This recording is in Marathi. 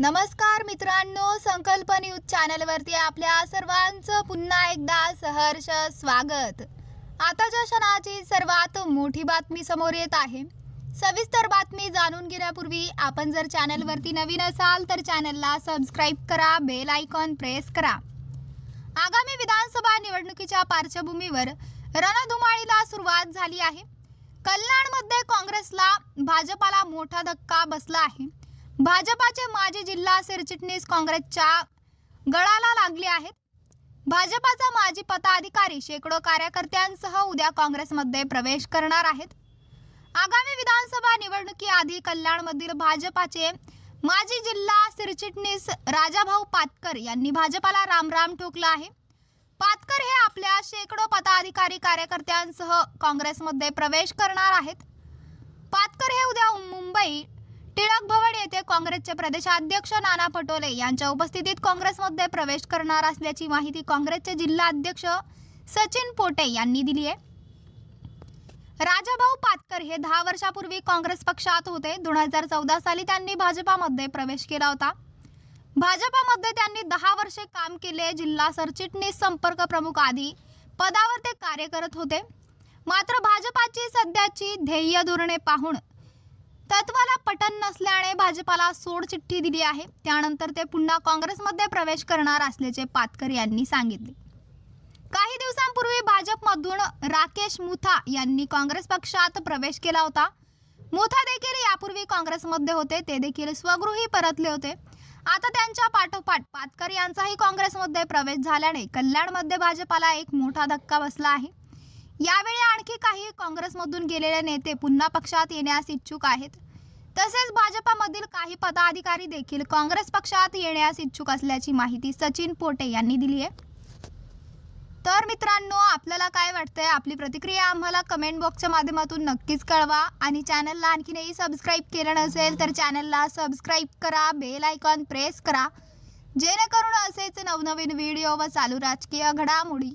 नमस्कार मित्रांनो संकल्प न्यूज चॅनलवरती आपल्या सर्वांचं पुन्हा एकदा सहर्ष स्वागत. आताच्या क्षणाची सर्वात मोठी बातमी समोर येत आहे सविस्तर बातमी जाणून घेण्यापूर्वी आपण जर चॅनलवरती नवीन असाल तर चॅनलला सबस्क्राईब करा बेल आयकॉन प्रेस करा. आगामी विधानसभा निवडणुकीच्या पार्श्वभूमीवर रणधुमाळीला सुरुवात झाली आहे. कल्याणमध्ये काँग्रेसला भाजपाला मोठा धक्का बसला आहे. भाजपाचे माजी जिल्हा सरचिटणीस काँग्रेसच्या गळाला लागले आहेत. भाजपाचा माजी पदाधिकारी शेकडो कार्यकर्त्यांसह उद्या काँग्रेसमध्ये प्रवेश करणार आहेत. आगामी विधानसभा निवडणुकीआधी कल्याणमधील भाजपाचे माजी जिल्हा सरचिटणीस राजाभाऊ पातकर यांनी भाजपाला रामराम ठोकला आहे. पातकर हे आपल्या शेकडो पदाधिकारी कार्यकर्त्यांसह काँग्रेसमध्ये प्रवेश करणार आहेत. पातकर हे उद्या मुंबई टिळक भवन येथे काँग्रेसचे प्रदेशाध्यक्ष नाना पटोले यांच्या उपस्थितीत काँग्रेसमध्ये प्रवेश करणार असल्याची माहिती काँग्रेसचे जिल्हाध्यक्ष सचिन पोटे यांनी दिली आहे. राजाभाऊ पातकर हे दहा वर्षापूर्वी काँग्रेस पक्षात होते. दोन हजार चौदा साली त्यांनी भाजपामध्ये प्रवेश केला होता. भाजपामध्ये त्यांनी दहा वर्षे काम केले. जिल्हा सरचिटणीस संपर्क प्रमुख आदी पदावर ते कार्य करत होते. मात्र भाजपाची सध्याची ध्येय धोरणे पाहून तत्वाला पटन नसल्याने भाजपाला सोडचिठ्ठी दिली आहे. त्यानंतर ते पुन्हा काँग्रेसमध्ये प्रवेश करणार असल्याचे पातकर यांनी सांगितले. काही दिवसांपूर्वी भाजपमधून राकेश मुथा यांनी काँग्रेस पक्षात प्रवेश केला होता. मुथा देखील यापूर्वी काँग्रेसमध्ये होते. ते देखील स्वगृही परतले होते. आता त्यांच्या पाठोपाठ पातकर यांचाही काँग्रेसमध्ये प्रवेश झाल्याने कल्याणमध्ये भाजपाला एक मोठा धक्का बसला आहे. यावेळी आणखी काही काँग्रेसमधून गेलेले नेते पुन्हा पक्षात येण्यास इच्छुक आहेत. तसेच भाजपामधील काही पदाधिकारी देखील काँग्रेस पक्षात येण्यास इच्छुक असल्याची माहिती सचिन पोटे यांनी दिली आहे. तर मित्रांनो आपल्याला काय वाटतंय? आपली प्रतिक्रिया आम्हाला कमेंट बॉक्सच्या माध्यमातून नक्कीच कळवा आणि चॅनलला आणखीनही सबस्क्राईब केलं नसेल तर चॅनलला सबस्क्राईब करा बेल आयकॉन प्रेस करा. जेणेकरून असेच नवनवीन व्हिडिओ व चालू राजकीय घडामोडी